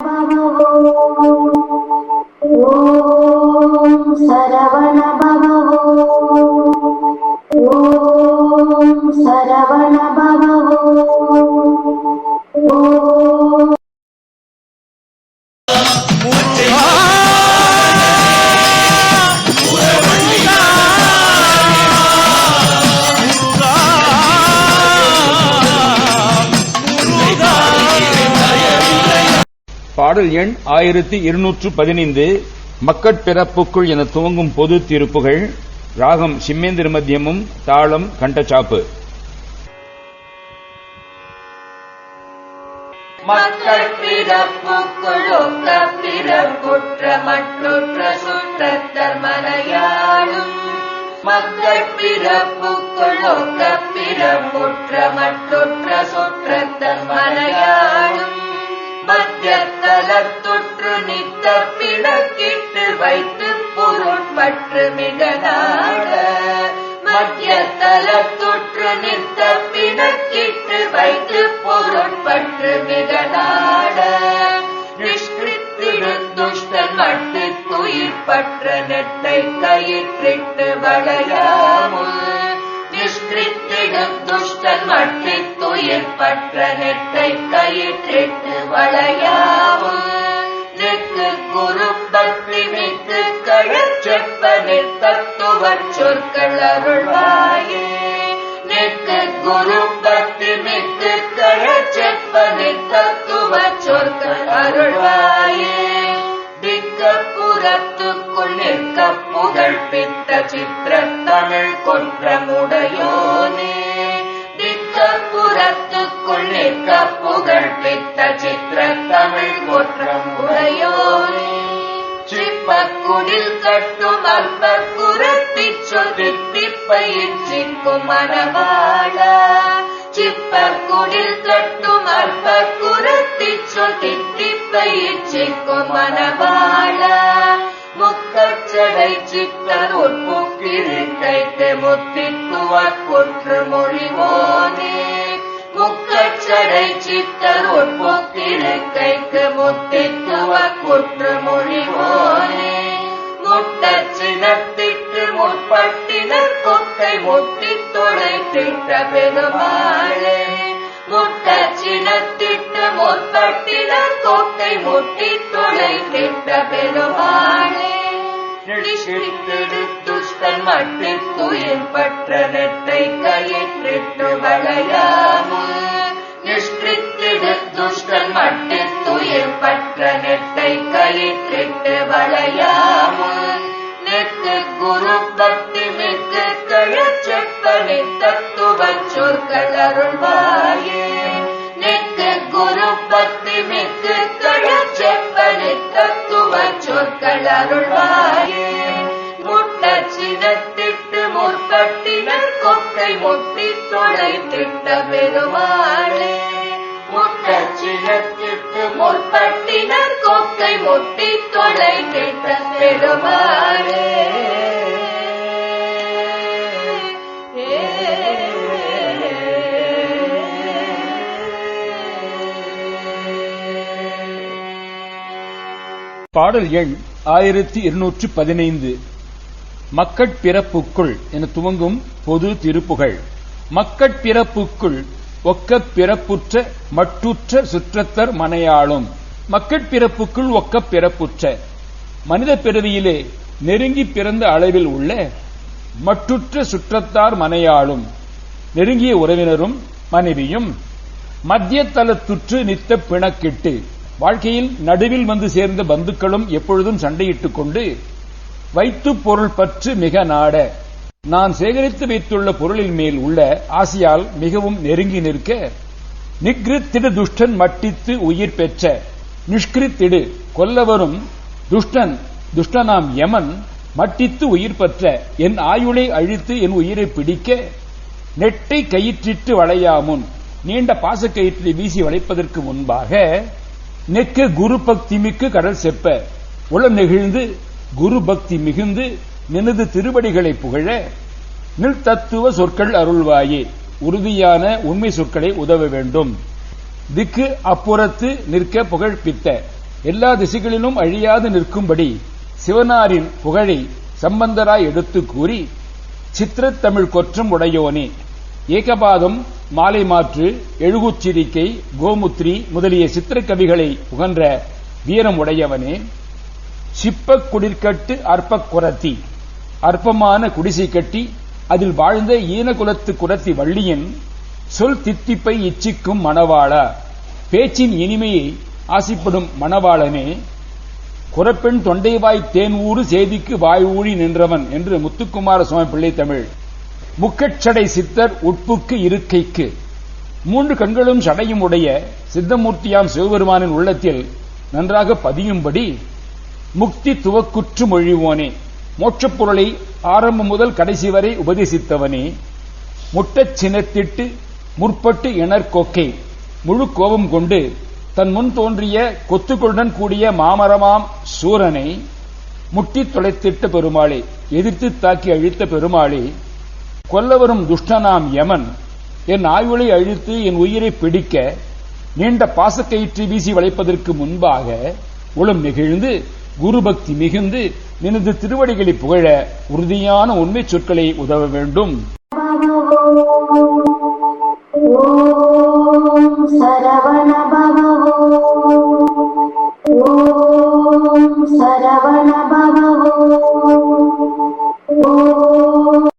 ॐ सरवण பாடல் எண் ஆயிரத்தி இருநூற்று பதினைந்து மக்கட்பிறப்புக்குள் என துவங்கும் பொது திருப்புகள் ராகம் சிம்மேந்திர மத்தியமும் தாளம் கண்டச்சாப்பு. மக்கள் பிறப்புக்குழொக்க பிறப்புற்ற மட்டுற்ற சுற்றத்தர் மனையாளும் மக்கள் பிறப்புக்குழொக்க பிறப்புற்ற மட்டுற்ற சுற்றத்தர் மனையாளும் மத்தியத்தலத்துற்று நித்த பிணக்கிட்டு வைத்து பொருட்பற்று மிக நாட மத்தியத்தலத்துற்று நித்த பிணக்கிட்டு வைத்து பொருட்பற்று மிக துயிர் பற்ற நெட்டை கயிற்றிட்டு வளையாவும் நெக்கு குறும்பத்தி பக்தி கழச்செப்ப கழச்செப்பனை சொற்கள் அருள்வாயே. நெக்கு குறும்பத்தி பக்தி கழச்செப்ப கழச்செப்பனை சொற்கள் அருள்வாயே. திக்க புறத்துக்குள் நிற்க புகழ் பித்த சித்திர தமிழ் கொன்ற முடையோ புறத்துக்குள் நிற்க புகழ் பித்த சித்திர தமிழ் கொற்றமுடையோனே சிப்பக்குடில் கட்டும் அற்ப குரத்தி சொல்லி மனவாழ சிப்பக்குடில் கட்டும் அற்ப குரத்தி சொல்லி மனவாழ முக்கச்சடை சித்தர் உட்புக்கிருக்கைக்கு முத்திக்குவ கொற்று மொழிவோனே. முக்கச்சடை சித்தர் உட்புக்கிருக்கைக்கு முத்தித்துவ குற்று மொழிவோனே முட்டச் சினத்திற்கு முற்பட்டினர் கொக்கை முட்டி திட்ட பெருமாளே. முட்டச்சினத்திற்கு முற்பட்டினர் கொக்கை முட்டி திட்ட பெருமாளே. துஷ்டன் மட்டு துயில் பற்ற நெட்டை கயிற்றிட்டு வளையா. கொக்கை முட்டி தொலைத்திட்ட பெருமாளே. சினத்திட்டு முற்பட்டினர் கொக்கை முட்டி தொலைத்திட்ட பெருமாளே. பாடல் எண் ஆயிரத்தி இருநூற்று பதினைந்து. மக்கட்பிறப்புக்குள் என துவங்கும் பொது திருப்புகள். மக்கட்பிறப்புக்குள் ஒக்க பிறப்புற்ற மட்டுற்ற சுற்றத்தர் மனையாளும். மக்கட்பிறப்புக்குள் ஒக்க பிறப்புற்ற. மனித பிறவியிலே நெருங்கி பிறந்த அளவில் உள்ள மட்டுற்ற சுற்றத்தார் மனையாளும். நெருங்கிய உறவினரும் மனைவியும். மத்திய தலத்துற்று நித்த பிணக்கிட்டு. வாழ்க்கையில் நடுவில் வந்து சேர்ந்த பந்துக்களும் எப்பொழுதும் சண்டையிட்டுக் கொண்டு வைத்து பொருள் பற்று மிக நாட. நான் சேகரித்து வைத்துள்ள பொருளின் மேல் உள்ள ஆசையால் மிகவும் நெருங்கி நிற்க. நிக்ரித்திடு துஷ்டன் மட்டித்து உயிர் பெற்ற. நிஷ்கிருத்திடு கொல்லவரும் துஷ்டன் துஷ்டனாம் யமன் மட்டித்து உயிர் பெற்ற. என் ஆயுளை அழித்து என் உயிரை பிடிக்க. நெட்டை கயிற்றிட்டு வளையாமுன் நீண்ட பாசக்கயிற்றை வீசி வளைப்பதற்கு முன்பாக. நெக்க குரு பக்தி மிக்கு கடல் செப்ப. உளம் நெகிழ்ந்து குரு பக்தி மிகுந்து நினது திருவடிகளை புகழ நில் தத்துவ சொற்கள் அருள்வாயே. உறுதியான உண்மை சொற்களை உதவ வேண்டும். திக்கு அப்புறத்து நிற்க புகழ்பித்த. எல்லா திசைகளிலும் அழியாது நிற்கும்படி சிவனாரின் புகழை சம்பந்தராய் எடுத்து கூறி சித்திரத்தமிழ் கொற்றம் உடையோனே. ஏகபாதம் மாலை மாற்று எழுகுச்சிரிக்கை கோமுத்ரி முதலிய சித்திரக்கவிகளை உகன்ற வீரம் உடையவனே. சிப்பக் குடிற்கட்டு அற்ப குரத்தி. அற்பமான குடிசை கட்டி அதில் வாழ்ந்த ஈனகுலத்து குரத்தி வள்ளியின் சொல் தித்திப்பை இச்சிக்கும் மணவாளா. பேச்சின் இனிமையை ஆசைப்படும் மணவாளனே குரப்பெண் தொண்டைவாய் தேன் ஊறு செய்திக்கு வாய் ஊழி நின்றவன் என்று முத்துக்குமார சுவாமி பிள்ளை தமிழ். முக்கச்சடை சித்தர் உட்புக்கு இருக்கைக்கு. மூன்று கண்களும் சடையும் உடைய சித்தமூர்த்தியாம் சிவபெருமானின் உள்ளத்தில் நன்றாக பதியும்படி முக்தி துவக்குற்று மொழிவோனே. மோட்சப் பொருளை ஆரம்பம் முதல் கடைசி வரை உபதேசித்தவனே. முட்டச் சினத்திட்டு முற்பட்டு இணர்கொக்கை முழு கோபம் கொண்டு தன் முன் தோன்றிய கொத்துக்களுடன் கூடிய மாமரமாம் சூரனை முட்டித் தொலைத்திட்ட பெருமாளே எதிர்த்து தாக்கி அழித்த பெருமாளே கொல்ல வரும் துஷ்டனாம் யமன் என் ஆயுளை அழித்து என் உயிரை பிடிக்க நீண்ட பாசக்கயிற்று வீசி வளைப்பதற்கு முன்பாக உளம் நெகிழ்ந்து குரு பக்தி மிகுந்து எனது திருவடிகளை புகழ உறுதியான உண்மை சொற்களை உதவ வேண்டும். சரவணபா